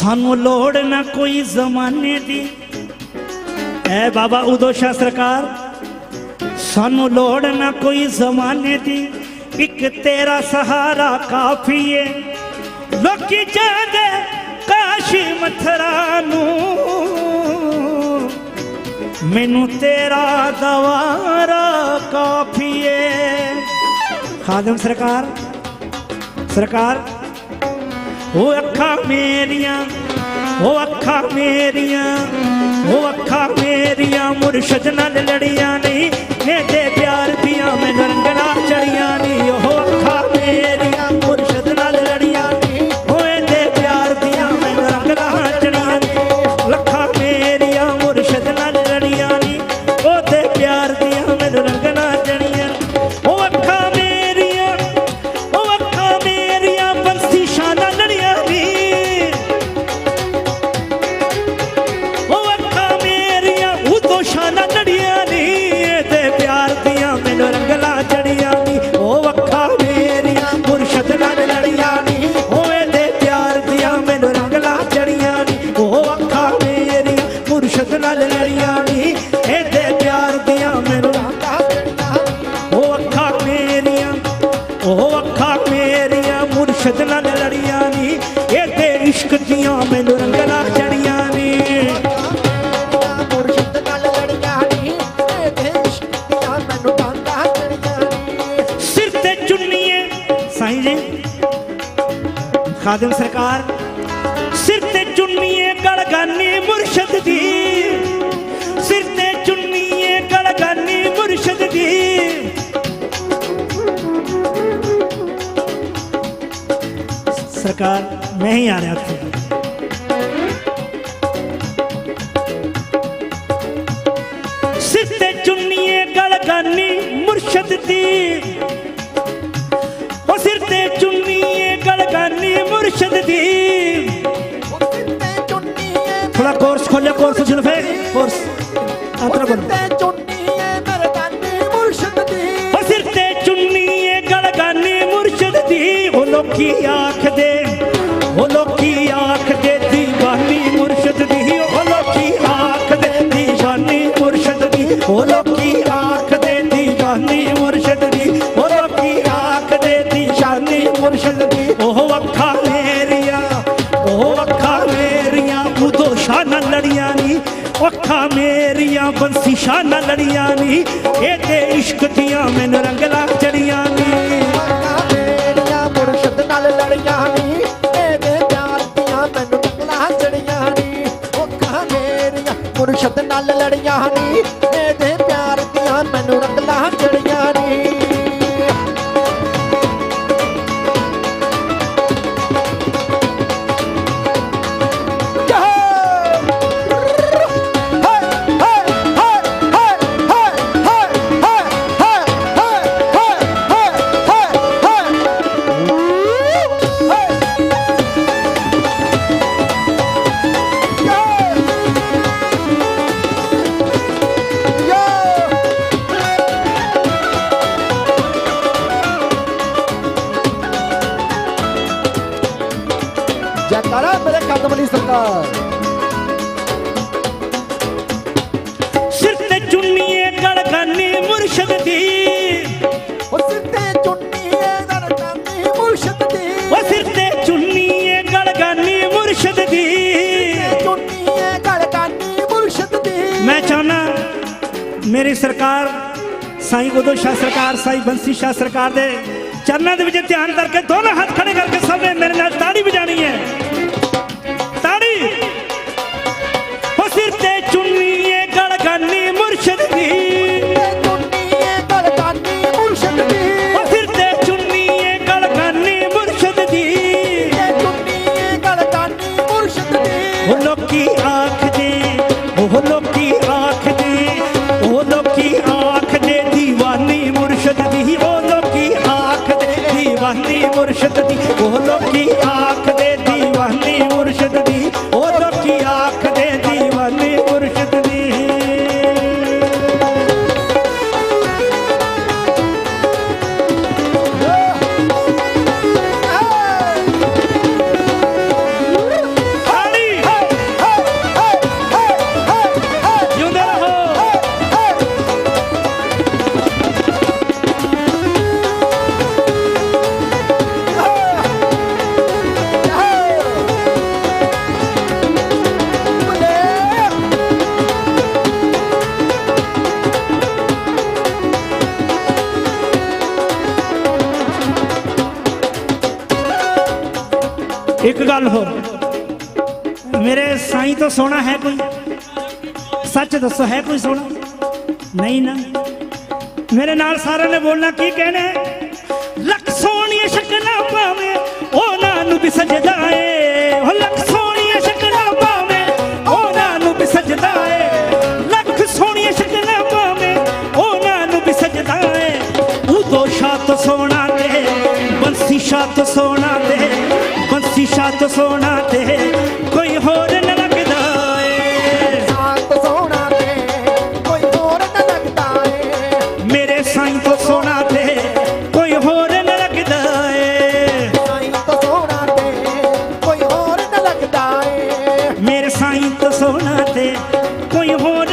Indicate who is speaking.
Speaker 1: ਸਾਨੂੰ ਲੋੜ ਨਾ ਕੋਈ ਜ਼ਮਾਨੇ ਦੀ। ਐ ਬਾਬਾ ਉਦੋ ਸ਼ਾਹ ਸਰਕਾਰ, ਸਾਨੂੰ ਲੋੜ ਨਾ ਕੋਈ ਜ਼ਮਾਨੇ ਦੀ। ਇੱਕ ਤੇਰਾ ਸਹਾਰਾ ਕਾਫੀ ਏ। ਲੋਕੀ ਜਾਂਦੇ ਕਾਸ਼ੀ ਮਥਰਾ ਨੂੰ। ਮੈਨੂੰ ਤੇਰਾ ਦਵਾਰਾ ਕਾਫੀ ਏ। ਖਾਦਮ ਸਰਕਾਰ ਸਰਕਾਰ। ਉਹ ਅੱਖਾਂ ਮੇਰੀਆਂ ਉਹ ਅੱਖਾਂ ਮੇਰੀਆਂ ਉਹ ਅੱਖਾਂ ਮੇਰੀਆਂ ਮੁਰਸ਼ਦ ਨਾਲ ਲੜੀਆਂ ਨਹੀਂ। ਖਾਦਮ ਸਰਕਾਰ, ਸਿਰ ਤੇ ਚੁੰਨੀਏ ਗਲਗਾਨੀ ਮੁਰਸ਼ਦ ਦੀ। ਸਿਰ ਤੇ ਚੁੰਨੀਏ ਗਲਗਾਨੀ ਮੁਰਸ਼ਦ ਦੀ। ਸਰਕਾਰ, ਮੈਂ ਹੀ ਆ ਰਿਹਾ ਉੱਥੇ ਸਿਰ ਤੇ ਚੁੰਨੀਏ ਗਲਗਾਨੀ ਮੁਰਸ਼ਦ ਦੀ। ਦੀ
Speaker 2: ਥੋੜਾ ਕੋਰਸ ਖੋਲਿਆ ਕੋਰਸ
Speaker 1: ਜੁਲਫੇ ਆਤਰਾ ਸਿਰ ਤੇ ਚੁੰਨੀਏ ਗਲਗਾਨੀ ਮੁਰਸ਼ਦ ਦੀ ਉਹ ਲੋਕੀ ਆਖਦੇ ਮੇਰੀਆਂ ਬੰਸੀ ਸ਼ਾਹ ਨਾਲ ਲੜੀਆਂ ਨਹੀਂ ਇਹਦੇ ਇਸ਼ਕ ਦੀਆਂ ਮੈਨੂੰ ਰੰਗਲਾ ਚੜੀਆਂ ਨਹੀਂ
Speaker 2: ਅੱਖਾਂ ਮੇਰੀਆਂ ਮੁਰਸ਼ਿਦ ਨਾਲ ਲੜੀਆਂ ਨੀ। ਇਹਦੇ ਪਿਆਰ ਦੀਆਂ ਮੈਨੂੰ ਨਕਲਾਂ ਚੜੀਆਂ ਨੀ। ਅੱਖਾਂ ਮੇਰੀਆਂ ਮੁਰਸ਼ਿਦ ਨਾਲ ਲੜੀਆਂ ਨੀ। ਸਰਕਾਰ।
Speaker 1: ਸਿਰ ਤੇ ਚੁੰਨੀਏ ਗਲਗਾਨੀ ਮੁਰਸ਼ਦ ਦੀ।
Speaker 2: ਉਹ ਸਿਰ ਤੇ ਚੁੰਨੀਏ ਨਰਕਾਨੀ ਮੁਰਸ਼ਦ ਦੀ। ਉਹ ਸਿਰ
Speaker 1: ਤੇ ਚੁੰਨੀਏ ਗਲਗਾਨੀ ਮੁਰਸ਼ਦ ਦੀ। ਤੇ
Speaker 2: ਚੁੰਨੀਏ ਗਲਕਾਨੀ ਮੁਰਸ਼ਦ ਦੀ। ਮੈਂ
Speaker 1: ਚਾਹਨਾ ਮੇਰੀ ਸਰਕਾਰ ਸਾਈਂ ਉਦੋਂ ਸ਼ਾਹ ਸਰਕਾਰ ਸਾਈਂ ਬੰਸੀ ਸ਼ਾਹ ਸਰਕਾਰ ਦੇ ਚਰਨਾਂ ਦੇ ਵਿੱਚ ਧਿਆਨ ਕਰਕੇ ਦੋਨੋਂ ਹੱਥ ਖੜੇ ਕਰਕੇ ਸਭ ਨੇ ਮੇਰੇ ਨਾਲ ਤਾੜੀ ਵਜਾਣੀ ਹੈ। ਦੀਵਾਨੀ ਮੁਰਸ਼ਦ ਦੀ ਉਹ ਇੱਕ ਗੱਲ ਹੋਰ। ਮੇਰੇ ਸਾਈਂ ਤੋਂ ਸੋਹਣਾ ਹੈ ਕੋਈ? ਸੱਚ ਦੱਸੋ, ਹੈ ਕੋਈ ਸੋਹਣਾ? ਨਹੀਂ ਨਾ। ਮੇਰੇ ਨਾਲ ਸਾਰਿਆਂ ਨੇ ਬੋਲਣਾ, ਕੀ ਕਹਿਣਾ ਲੱਖ ਸੋਹਣੀਆਂ ਸ਼ਕਲਾਂ ਪਾਵੇਂ ਉਹਨਾਂ ਨੂੰ ਵੀ ਸਜਦਾ ਏ ਉਹ ਲੱਖ ਸੋਹਣੀਆਂ ਸ਼ਕਲਾਂ ਪਾਵੇਂ ਉਹਨਾਂ ਨੂੰ ਵੀ ਸਜਦਾ ਏ ਲੱਖ ਸੋਹਣੀਆਂ ਸ਼ਕਲਾਂ ਪਾਵੇਂ ਉਹਨਾਂ ਨੂੰ ਵੀ ਸਜਦਾ ਏ ਉਦੋਂ ਸ਼ਾਤ ਸੋਹਣਾ ਤੇ, ਬੰਸੀ ਸ਼ਾਤ ਸੋਹਣਾ ਤੇ ਛੱਤ ਸੋਨਾ ਤੇ ਕੋਈ ਹੋਰ ਨਾ ਲੱਗਦਾ ਏ।
Speaker 2: ਛੱਤ ਸੋਨਾ ਤੇ ਕੋਈ ਹੋਰ ਨਾ ਲੱਗਦਾ ਏ।
Speaker 1: ਮੇਰੇ ਸਾਈਂ ਤੋਂ ਸੋਨਾ ਤੇ ਕੋਈ ਹੋਰ ਨਾ ਲੱਗਦਾ ਏ।
Speaker 2: ਸਾਈਂ ਤੋਂ ਸੋਨਾ ਤੇ ਕੋਈ ਹੋਰ ਨਾ ਲੱਗਦਾ ਏ।
Speaker 1: ਮੇਰੇ ਸਾਈਂ ਤੋਂ ਸੋਨਾ ਤੇ ਕੋਈ ਹੋਰ